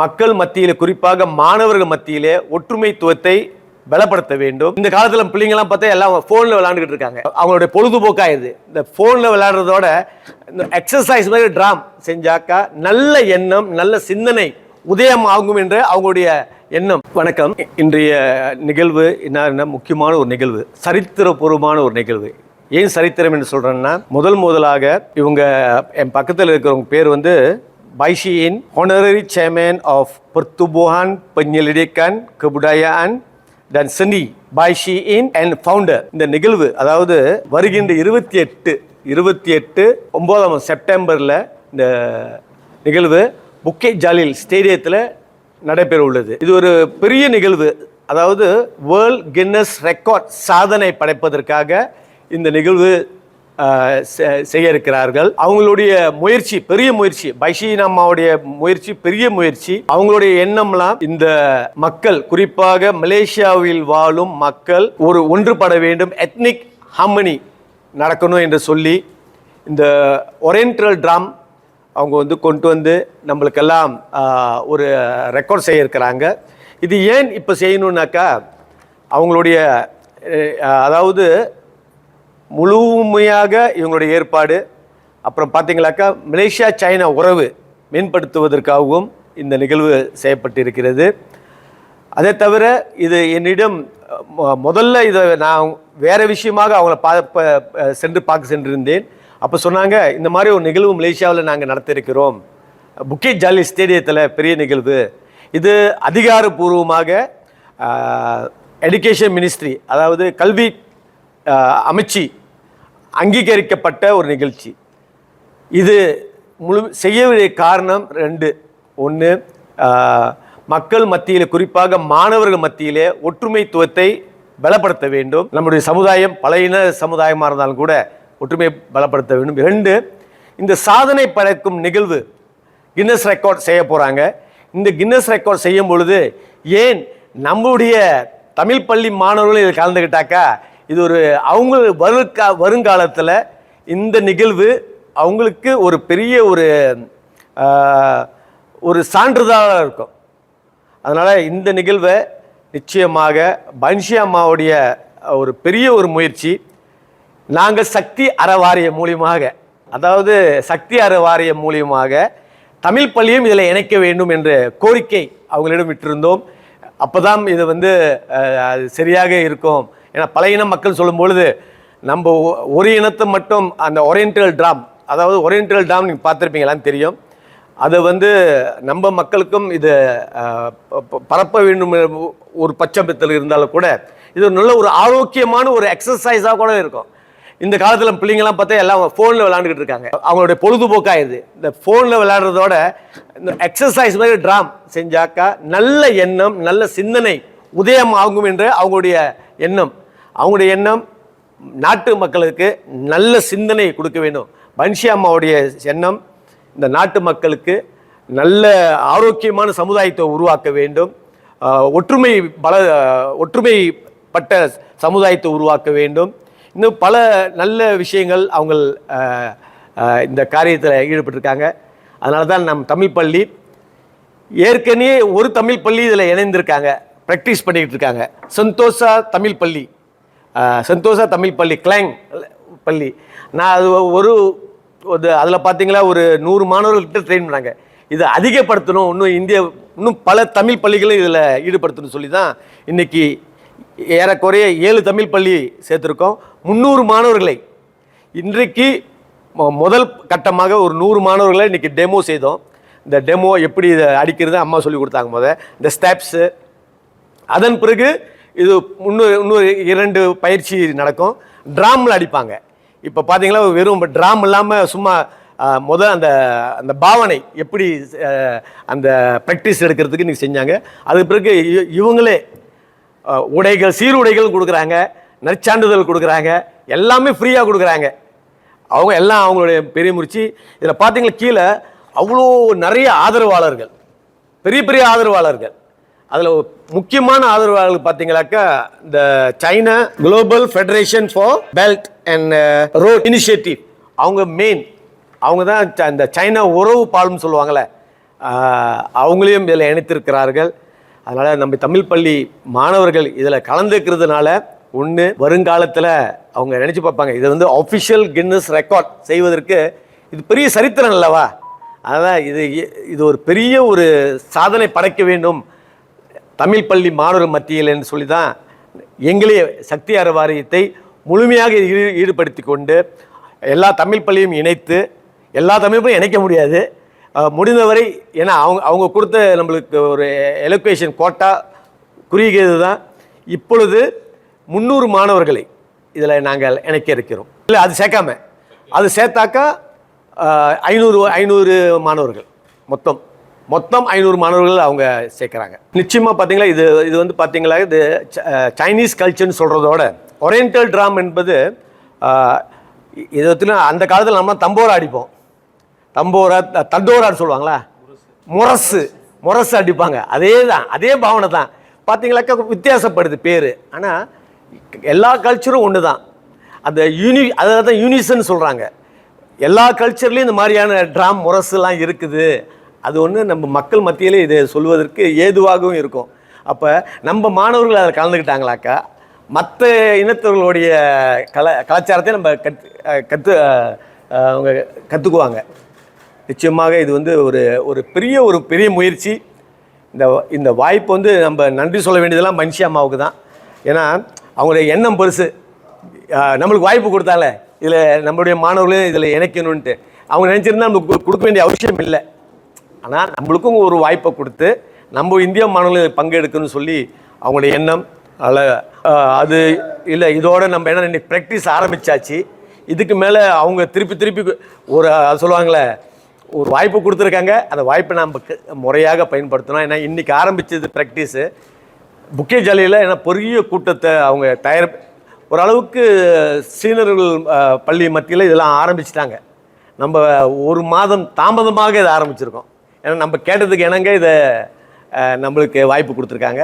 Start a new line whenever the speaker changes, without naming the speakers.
மக்கள் மத்தியில் குறிப்பாக மாணவர்கள் மத்தியிலே ஒற்றுமைத்துவத்தை பலப்படுத்த வேண்டும். இந்த காலத்துல பிள்ளைங்கலாம் பார்த்தா எல்லாம் ஃபோனில் விளாண்டுக்கிட்டு இருக்காங்க. அவங்களுடைய பொழுதுபோக்காயிருது. இந்த ஃபோனில் விளையாடுறதோட இந்த எக்ஸசைஸ் மாதிரி ட்ராம் செஞ்சாக்கா நல்ல எண்ணம் நல்ல சிந்தனை உதயம் ஆகும் என்று அவங்களுடைய எண்ணம். வணக்கம். இன்றைய நிகழ்வு என்ன முக்கியமான ஒரு நிகழ்வு? சரித்திரபூர்வமான ஒரு நிகழ்வு. ஏன் சரித்திரம் என்று சொல்றேன்னா முதல் முதலாக இவங்க என் பக்கத்தில் இருக்கிறவங்க பேர் வந்து Baishiin, honorary chairman of Pertubuhan Penyelidikan Kebudayaan dan Seni. Baishiin and founder இந்த நிகழ்வு அதாவது வருகின்ற இருபத்தி எட்டு இருபத்தி எட்டு ஒன்பதாம் செப்டம்பரில் இந்த நிகழ்வு புக்கே ஜாலில் ஸ்டேடியத்தில் நடைபெற உள்ளது. இது ஒரு பெரிய நிகழ்வு. அதாவது வேர்ல்ட் கின்னஸ் ரெக்கார்ட் சாதனை படைப்பதற்காக இந்த நிகழ்வு செய்ய இருக்கிறார்கள் அவங்களுடைய முயற்சி பெரிய முயற்சி பைஷீன் அம்மாவுடைய முயற்சி பெரிய முயற்சி அவங்களுடைய எண்ணம்லாம் இந்த மக்கள் குறிப்பாக மலேசியாவில் வாழும் மக்கள் ஒரு ஒன்றுபட வேண்டும் எத்னிக் ஹார்மனி நடக்கணும் என்று சொல்லி இந்த ஒரியன்டல் ட்ராம் அவங்க வந்து கொண்டு வந்து நம்மளுக்கெல்லாம் ஒரு ரெக்கார்ட் செய்ய இருக்கிறாங்க இது ஏன் இப்போ செய்யணுன்னாக்கா அவங்களுடைய அதாவது முழுமையாக இவங்களுடைய ஏற்பாடு. அப்புறம் பார்த்தீங்களாக்கா மலேசியா சைனா உறவு மேம்படுத்துவதற்காகவும் இந்த நிகழ்வு செய்யப்பட்டிருக்கிறது. அதை தவிர இது என்னிடம் முதல்ல இதை நான் வேறு விஷயமாக அவங்கள பா சென்று பார்க்க சென்றிருந்தேன். அப்போ சொன்னாங்க இந்த மாதிரி ஒரு நிகழ்வு மலேசியாவில் நாங்கள் நடத்தியிருக்கிறோம். புக்கே ஜாலி ஸ்டேடியத்தில் பெரிய நிகழ்வு. இது அதிகாரப்பூர்வமாக எடுகேஷன் மினிஸ்ட்ரி அதாவது கல்வி அமைச்சு அங்கீகரிக்கப்பட்ட ஒரு நிகழ்ச்சி. இது முழு செய்ய வேண்டிய காரணம் ரெண்டு. ஒன்று மக்கள் மத்தியில் குறிப்பாக மாணவர்கள் மத்தியிலே ஒற்றுமைத்துவத்தை பலப்படுத்த வேண்டும். நம்முடைய சமுதாயம் பழையின சமுதாயமாக இருந்தாலும் கூட ஒற்றுமை பலப்படுத்த வேண்டும். ரெண்டு இந்த சாதனை படைக்கும் நிகழ்வு கின்னஸ் ரெக்கார்ட் செய்ய போகிறாங்க இந்த கின்னஸ் ரெக்கார்ட் செய்யும் பொழுது ஏன் நம்முடைய தமிழ் பள்ளி மாணவர்களும் இதில் கலந்துக்கிட்டாக்கா இது ஒரு அவங்க வருகா வருங்காலத்தில் இந்த நிகழ்வு அவங்களுக்கு ஒரு பெரிய ஒரு ஒரு சான்றிதழாக இருக்கும். அதனால் இந்த நிகழ்வை நிச்சயமாக பன்ஷி அம்மாவுடைய ஒரு பெரிய ஒரு முயற்சி. நாங்கள் சக்தி அறவாரிய மூலியமாக அதாவது சக்தி அறவாரிய மூலியமாக தமிழ் பள்ளியும் இதில் இணைக்க வேண்டும் என்ற கோரிக்கை அவங்களிடம் விட்டிருந்தோம். அப்போதான் இது வந்து அது சரியாக இருக்கும். ஏன்னா பழைய இன மக்கள் சொல்லும் பொழுது நம்ம ஒ- ஒரு இனத்தை மட்டும் அந்த ஒரியன்டல் ட்ராம் அதாவது ஒரியன்டல் ட்ராம் நீங்கள் பார்த்துருப்பீங்களான்னு தெரியும். அது வந்து நம்ம மக்களுக்கும் இது ப- ப- பரப்ப வேண்டும் ஒரு பட்சத்தில் இருந்தாலும் கூட இது நல்ல ஒரு ஆரோக்கியமான ஒரு எக்ஸசைஸாக கூட இருக்கும். இந்த காலத்தில் பிள்ளைங்கள்லாம் பார்த்தா எல்லாம் ஃபோனில் விளாண்டுக்கிட்டு இருக்காங்க. அவங்களுடைய பொழுதுபோக்காயிருது. இந்த ஃபோனில் விளையாடுறதோட இந்த எக்ஸசைஸ் மாதிரி ட்ராம் செஞ்சாக்கா நல்ல எண்ணம் நல்ல சிந்தனை உதயம் ஆகும் என்று அவங்களுடைய எண்ணம். அவங்களுடைய எண்ணம் நாட்டு மக்களுக்கு நல்ல சிந்தனை கொடுக்க வேண்டும். பன்ஷி அம்மாவுடைய எண்ணம் இந்த நாட்டு மக்களுக்கு நல்ல ஆரோக்கியமான சமுதாயத்தை உருவாக்க வேண்டும். ஒற்றுமை பல ஒற்றுமைப்பட்ட சமுதாயத்தை உருவாக்க வேண்டும். இன்னும் பல நல்ல விஷயங்கள் அவங்க இந்த காரியத்தில் ஈடுபட்டிருக்காங்க. அதனால தான் நம் தமிழ் பள்ளி ஏற்கனவே ஒரு தமிழ் பள்ளி இதில் இணைந்திருக்காங்க. ப்ராக்டிஸ் பண்ணிக்கிட்டு இருக்காங்க. சந்தோஷா தமிழ் பள்ளி. சந்தோஷா தமிழ் பள்ளி கிளாங் பள்ளி. நான் அது ஒரு ஒரு அதில் பார்த்தீங்களா ஒரு நூறு மாணவர்கள்கிட்ட ட்ரெயின் பண்ணாங்க. இதை அதிகப்படுத்தணும் இன்னும் இந்திய இன்னும் பல தமிழ் பள்ளிகளும் இதில் ஈடுபடுத்தணும் சொல்லி தான் இன்றைக்கி ஏறக்குறைய ஏழு தமிழ் பள்ளி சேர்த்துருக்கோம். முந்நூறு மாணவர்களை. இன்றைக்கு முதல் கட்டமாக ஒரு நூறு மாணவர்களை இன்றைக்கி டெமோ செய்தோம். இந்த டெமோ எப்படி இதை அடிக்கிறது அம்மா சொல்லி கொடுத்தாங்க முத. இந்த ஸ்டெப்ஸு அதன் பிறகு இது இன்னொரு இன்னொரு இரண்டு பயிற்சி நடக்கும். ட்ராமில் அடிப்பாங்க. இப்போ பார்த்தீங்களா வெறும் ட்ராம் இல்லாமல் சும்மா முதல் அந்த அந்த பாவனை எப்படி அந்த ப்ராக்டிஸ் எடுக்கிறதுக்கு இன்றைக்கி செஞ்சாங்க. அதுக்கு பிறகு இவங்களே உடைகள் சீருடைகள் கொடுக்குறாங்க நற்சான்றிதழ் கொடுக்குறாங்க எல்லாமே ஃப்ரீயாக கொடுக்குறாங்க. அவங்க எல்லாம் அவங்களுடைய பெரிய முறிச்சு இதில் பார்த்தீங்களா கீழே அவ்வளோ நிறைய ஆதரவாளர்கள். பெரிய பெரிய ஆதரவாளர்கள். அதில் முக்கியமான ஆதரவாளர்கள் பார்த்தீங்களாக்கா இந்த China global federation for belt and road initiative அவங்க மெயின் அவங்க தான் இந்த சைனா உறவு பால்னு சொல்லுவாங்கள்ல அவங்களையும் இதில் இணைத்திருக்கிறார்கள். அதனால் நம்ம தமிழ் பள்ளி மாணவர்கள் இதில் கலந்துக்கிறதுனால ஒன்று வருங்காலத்தில் அவங்க நினச்சி பார்ப்பாங்க இது வந்து அஃபிஷியல் கின்னஸ் ரெக்கார்ட் செய்வதற்கு இது பெரிய சரித்திரம் அல்லவா? அதான் இது இது ஒரு பெரிய ஒரு சாதனை படைக்க வேண்டும் தமிழ் பள்ளி மாணவர் மத்தியில் என்று சொல்லி தான் எங்களே சக்தி அற வாரியத்தை முழுமையாக ஈடு ஈடுபடுத்தி கொண்டு எல்லா தமிழ் பள்ளியும் இணைத்து எல்லா தமிழ் பள்ளியும் இணைக்க முடியாது. முடிந்தவரை ஏன்னா அவங்க அவங்க கொடுத்த நம்மளுக்கு ஒரு எலோகேஷன் கோட்டா குறுகியது தான் இப்பொழுது முந்நூறு மாணவர்களை இதில் நாங்கள் இணைக்க இருக்கிறோம். இல்லை அது சேர்க்காம அது சேர்த்தாக்கா ஐநூறு ஐநூறு மாணவர்கள் மொத்தம். மொத்தம் ஐநூறு மாணவர்கள் அவங்க சேர்க்குறாங்க. நிச்சயமாக பார்த்தீங்களா இது இது வந்து பார்த்தீங்களா இது ச- சைனீஸ் கல்ச்சர்னு சொல்கிறதோட ஒரியன்டல் ட்ராம் என்பது இது வந்து அந்த காலத்தில் நம்ம தம்போரா அடிப்போம். தம்போரா த- தண்டோரான்னு சொல்லுவாங்களா? முரசு. முரசு அடிப்பாங்க. அதே தான் அதே பாவனை தான். பார்த்தீங்களாக்கா வித்தியாசப்படுது பேர். ஆனால் எல்லா கல்ச்சரும் ஒன்று தான். அந்த யூனி அதாவது தான் யூனிசன் சொல்கிறாங்க எல்லா கல்ச்சர்லேயும் இந்த மாதிரியான ட்ராம் முரசுலாம் இருக்குது. அது ஒன்று நம்ம மக்கள் மத்தியிலே இதை சொல்வதற்கு ஏதுவாகவும் இருக்கும். அப்போ நம்ம மாணவர்கள் அதில் கலந்துக்கிட்டாங்களாக்கா மற்ற இனத்தவர்களுடைய கல கலாச்சாரத்தை நம்ம கற்று கற்று அவங்க கற்றுக்குவாங்க நிச்சயமாக இது வந்து ஒரு ஒரு பெரிய ஒரு பெரிய முயற்சி. இந்த இந்த வாய்ப்பு வந்து நம்ம நன்றி சொல்ல வேண்டியதெல்லாம் மனுஷி அம்மாவுக்கு தான். ஏன்னா அவங்களுடைய எண்ணம் பெருசு. நம்மளுக்கு வாய்ப்பு கொடுத்தால இதில் நம்மளுடைய மாணவர்களையும் இதில் இணைக்கணுன்ட்டு அவங்க நினச்சிருந்தா நமக்கு கொடுக்க வேண்டிய அவசியம் இல்லை. ஆனால் நம்மளுக்கும் ஒரு வாய்ப்பை கொடுத்து நம்ம இந்திய மாணவர்கள் பங்கெடுக்கணும்னு சொல்லி அவங்களுடைய எண்ணம் அதில் அது இல்லை இதோட நம்ம என்ன இன்னைக்கு ப்ராக்டிஸ் ஆரம்பிச்சாச்சு இதுக்கு மேலே அவங்க திருப்பி திருப்பி ஒரு சொல்லுவாங்களே ஒரு வாய்ப்பு கொடுத்துருக்காங்க அந்த வாய்ப்பை நம்ம க- முறையாக பயன்படுத்தணும். ஏன்னா இன்றைக்கி ஆரம்பித்தது ப்ராக்டிஸு புக்கே ஜாலியில் ஏன்னா பெரிய கூட்டத்தை அவங்க தயார் ஓரளவுக்கு சீனர்கள் பள்ளி மத்தியில் இதெல்லாம் ஆரம்பிச்சிட்டாங்க. நம்ம ஒரு மாதம் தாமதமாக இதை ஆரம்பிச்சிருக்கோம். ஏன்னா நம்ம கேட்டதுக்கு இணங்க இதை நம்மளுக்கு வாய்ப்பு கொடுத்துருக்காங்க.